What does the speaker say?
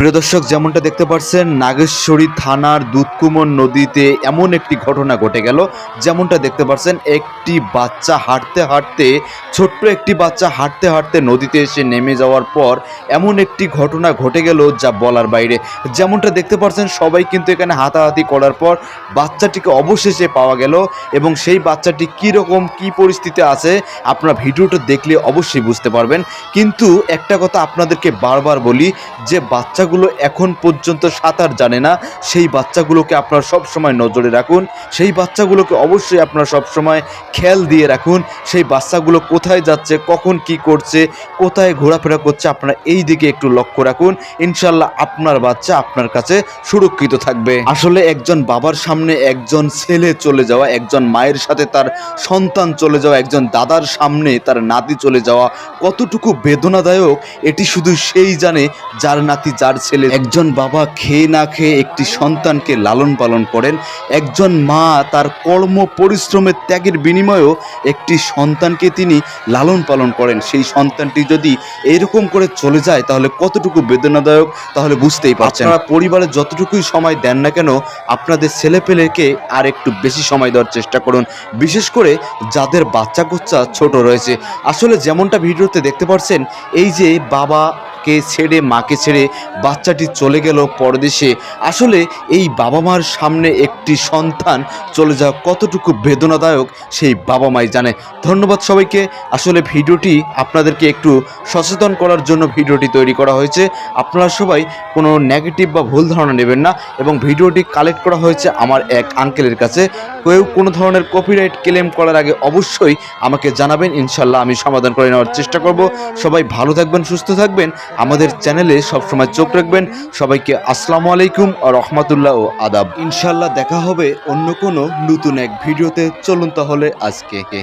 প্রিয় দর্শক, যেমনটা দেখতে পাচ্ছেন নাগেশ্বরী থানার দুধকুমর নদীতে এমন একটি ঘটনা ঘটে গেল। যেমনটা দেখতে পাচ্ছেন একটি বাচ্চা হাঁটতে হাঁটতে, ছোট্ট একটি বাচ্চা হাঁটতে হাঁটতে নদীতে এসে নেমে যাওয়ার পর এমন একটি ঘটনা ঘটে গেল যা বলার বাইরে। যেমনটা দেখতে পাচ্ছেন সবাই কিন্তু এখানে হাতাহাতি করার পর বাচ্চাটিকে অবশেষে পাওয়া গেল এবং সেই বাচ্চাটি কীরকম, কি পরিস্থিতি আছে, আপনারা ভিডিওটা দেখলে অবশ্যই বুঝতে পারবেন। কিন্তু একটা কথা আপনাদেরকে বারবার বলি, যে বাচ্চাগুলো এখন পর্যন্ত সাঁতার জানে না, সেই বাচ্চাগুলোকে আপনার সব সময় নজরে রাখুন, সেই বাচ্চাগুলোকে অবশ্যই আপনার সব সময় খেয়াল দিয়ে রাখুন, সেই বাচ্চাগুলো কোথায় যাচ্ছে, কখন কি করছে, কোথায় ঘোরাফেরা করছে, আপনারা এই দিকে একটু লক্ষ্য রাখুন ইনশাল্লাহ আপনার বাচ্চা আপনার কাছে সুরক্ষিত থাকবে। আসলে একজন বাবার সামনে একজন ছেলে চলে যাওয়া, একজন মায়ের সাথে তার সন্তান চলে যাওয়া, একজন দাদার সামনে তার নাতি চলে যাওয়া কতটুকু বেদনাদায়ক, এটি শুধু সেই জানে যার নাতি যার ছেলে একজন বাবা খেয়ে না খেয়ে একটি সন্তানকে লালন পালন করেন একজন মা তার কর্ম পরিশ্রমের ত্যাগের বিনিময়েও একটি সন্তানকে তিনি লালন পালন করেন। সেই সন্তানটি যদি এরকম করে চলে যায় তাহলে কতটুকু বেদনাদায়ক? তাহলে বুঝতেই পারছেন। আপনারা পরিবারে যতটুকুই সময় দেন না কেন আপনাদের ছেলেপেলেকে আর একটু বেশি সময় দেওয়ার চেষ্টা করুন। বিশেষ করে যাদের বাচ্চা কাচ্চা ছোট রয়েছে। আসলে যেমনটা ভিডিওতে দেখতে পাচ্ছেন এই যে বাবা কে ছেড়ে, মাকে ছেড়ে বাচ্চাটি চলে গেল পরদেশে। আসলে এই বাবা মার সামনে একটি সন্তান চলে যাওয়া কতটুকু বেদনাদায়ক সেই বাবা মাই জানে। ধন্যবাদ সবাইকে। আসলে ভিডিওটি আপনাদেরকে একটু সচেতন করার জন্য ভিডিওটি তৈরি করা হয়েছে। আপনারা সবাই কোনো নেগেটিভ বা ভুল ধারণা নেবেন না এবং ভিডিওটি কালেক্ট করা হয়েছে আমার এক আঙ্কেলের কাছে। কেউ কোনো ধরনের কপিরাইট ক্লেম করার আগে অবশ্যই আমাকে জানাবেন। ইনশাল্লাহ আমি সমাধান করে নেওয়ার চেষ্টা করব। সবাই ভালো থাকবেন, সুস্থ থাকবেন। আমাদের চ্যানেলে সবসময় চোখ রাখবেন। সবাইকে আসসালামু আলাইকুম আর রহমাতুল্লাহ ও আদাব। ইনশাল্লাহ দেখা হবে অন্য কোনো নতুন এক ভিডিওতে। চলুন তাহলে আজকে